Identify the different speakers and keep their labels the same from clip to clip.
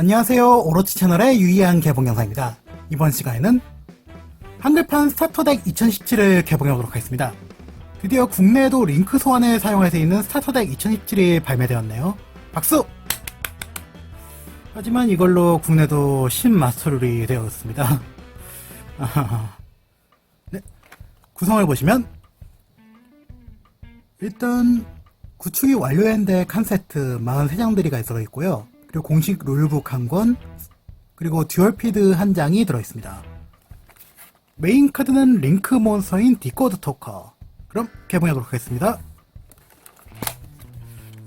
Speaker 1: 안녕하세요. 오로치 채널의 유의한 개봉 영상입니다. 이번 시간에는 한글판 스타터덱 2017을 개봉해보도록 하겠습니다. 드디어 국내에도 링크 소환을 사용할 수 있는 스타터덱 2017이 발매되었네요. 박수! 하지만 이걸로 국내도 신마스터룰이 되었습니다. 네, 구성을 보시면 일단 구축이 완료했는데 칸세트 43장들이가 들어있고요. 그리고 공식 룰북 한 권, 그리고 듀얼피드 한 장이 들어있습니다. 메인 카드는 링크 몬스터인 디코드 토커. 그럼 개봉하도록 하겠습니다.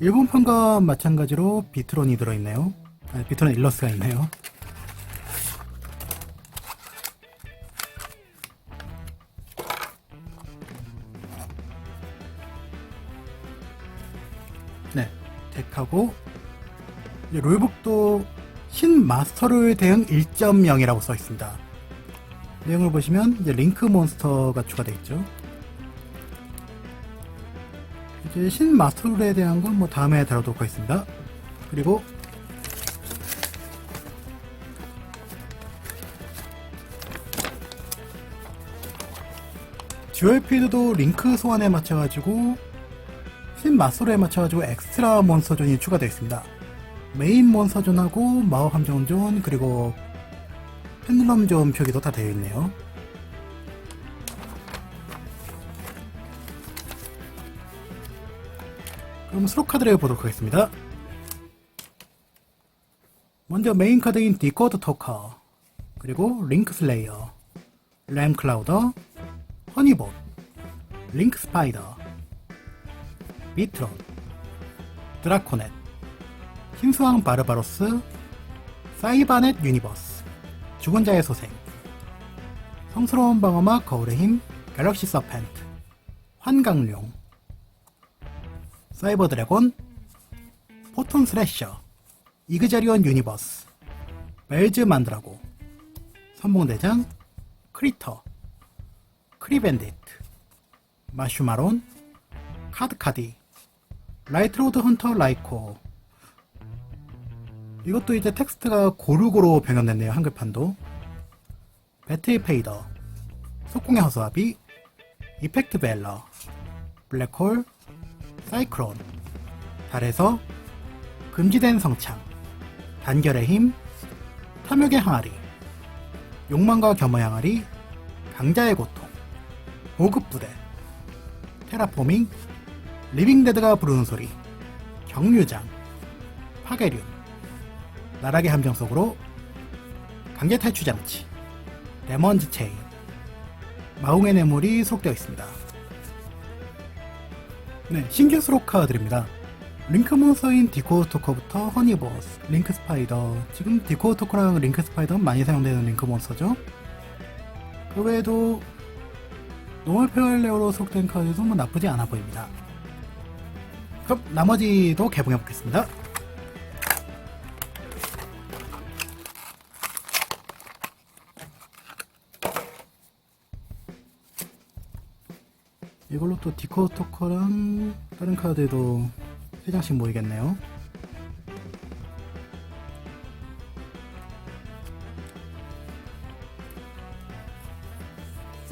Speaker 1: 일본판과 마찬가지로 비트론이 들어있네요. 아니, 비트론 일러스가 있네요. 네, 덱하고 룰북도 신 마스터룰 대응 1.0이라고 써 있습니다. 내용을 보시면 이제 링크 몬스터가 추가되어 있죠. 이제 신 마스터룰에 대한 건 뭐 다음에 다루도록 하겠습니다. 그리고 듀얼 필드도 링크 소환에 맞춰가지고 신 마스터에 맞춰가지고 엑스트라 몬스터존이 추가되어 있습니다. 메인 몬스터존하고 마법 함정존 그리고 펜들럼존 표기도 다 되어 있네요. 그럼 수록 카드를 보도록 하겠습니다. 먼저 메인 카드인 디코드 토커 그리고 링크 슬레이어 램 클라우더 허니봇 링크 스파이더 비트론, 드라코넷, 흰수왕 바르바로스, 사이바넷 유니버스, 죽은 자의 소생, 성스러운 방어막 거울의 힘, 갤럭시 서펜트, 환강룡, 사이버 드래곤, 포톤 스래셔, 이그자리온 유니버스, 벨즈 만드라고, 선봉대장, 크리터, 크리밴디트, 마슈마론, 카드카디, 라이트로드 헌터 라이코 이것도 이제 텍스트가 고루고루 변경됐네요 한글판도. 배틀 페이더 속공의 허수아비 이펙트 벨러 블랙홀 사이클론. 달에서 금지된 성창 단결의 힘 탐욕의 항아리 욕망과 겸허 항아리 강자의 고통 보급 부대 테라포밍 리빙데드가 부르는 소리, 경류장, 파괴륜, 나락의 함정 속으로 강제 탈취 장치, 레먼즈 체인, 마웅의 뇌물이 수록되어 있습니다. 네, 신규 수록 카드입니다. 링크 몬스터인 디코 토커부터 허니버스, 링크 스파이더. 지금 디코 토커랑 링크 스파이더는 많이 사용되는 링크 몬스터죠. 그 외에도 노멀 페어레오로 수록된 카드도 뭐 나쁘지 않아 보입니다. 그럼 나머지도 개봉해 보겠습니다. 이걸로 또 디코 토커랑 다른 카드도 3장씩 모이겠네요.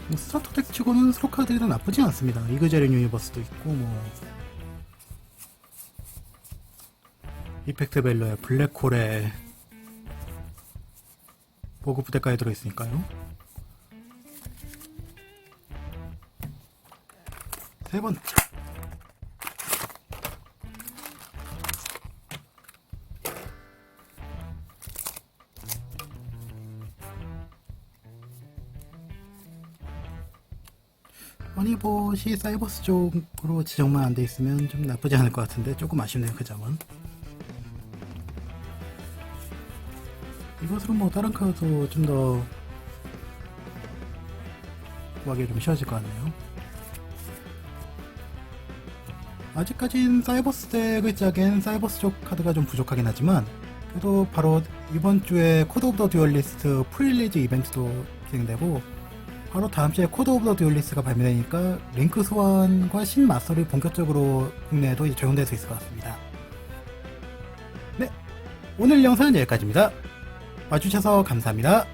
Speaker 1: 뭐 스타터 덱 치고는 스로 카드들은 나쁘지 않습니다. 이그제린 유니버스도 있고 뭐 이펙트 벨러에 블랙홀에 보급 부대까지 들어있으니까요. 세 번째. 허니봇이 사이버스 쪽으로 지정만 안 돼 있으면 좀 나쁘지 않을 것 같은데 조금 아쉽네요 그 점은. 이것으로 뭐 다른 카드도 좀 더 구하기 좀 쉬워질 것 같네요. 아직까진 사이버스 덱을 짜기엔 사이버스 쪽 카드가 좀 부족하긴 하지만 그래도 바로 이번 주에 코드 오브 더 듀얼리스트 프릴리즈 이벤트도 진행되고 바로 다음 주에 코드 오브 더 듀얼리스트가 발매되니까 링크 소환과 신 마스터를 본격적으로 국내에도 적용될 수 있을 것 같습니다. 네, 오늘 영상은 여기까지입니다. 봐주셔서 감사합니다.